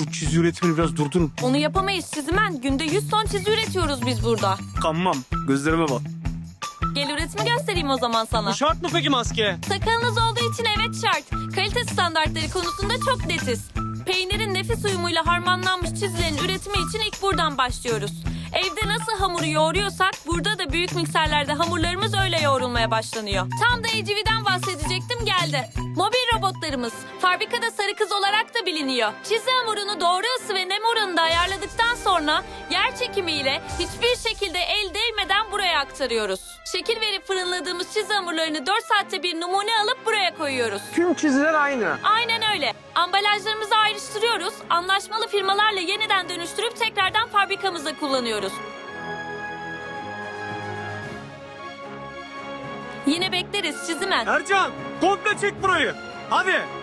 Şu çizi üretimini biraz durdurun. Onu yapamayız çizimen. Günde 100 ton çizi üretiyoruz biz burada. Kanmam. Gözlerime bak. Gel üretimi göstereyim o zaman sana. Bu şart mı peki maske? Sakalınız olduğu için evet şart. Kalite standartları konusunda çok netiz. Peynirin nefis uyumuyla harmanlanmış çizilerin üretimi için ilk buradan başlıyoruz. Evde nasıl hamuru yoğuruyorsak burada da büyük mikserlerde hamurlarımız öyle yoğrulmaya başlanıyor. Tam da AGV'den bahsedecektim geldi. Mobil robotlarımız fabrikada sarı kız olarak da biliniyor. Çizi hamurunu doğru ısı ve nem oranında ayarladıktan sonra yer çekimiyle hiçbir şekilde el değmeden buraya aktarıyoruz. Şekil verip fırınladığımız çizi hamurlarını 4 saatte bir numune alıp buraya koyuyoruz. Tüm çiziler aynı. Aynen öyle. Ambalajlarımızı ayrıştırıyoruz. Anlaşmalı firmalarla yeniden dönüştürüp tekrardan fabrikamızda kullanıyoruz. Yine bekleriz çizimen. Ercan komple çek burayı. Hadi.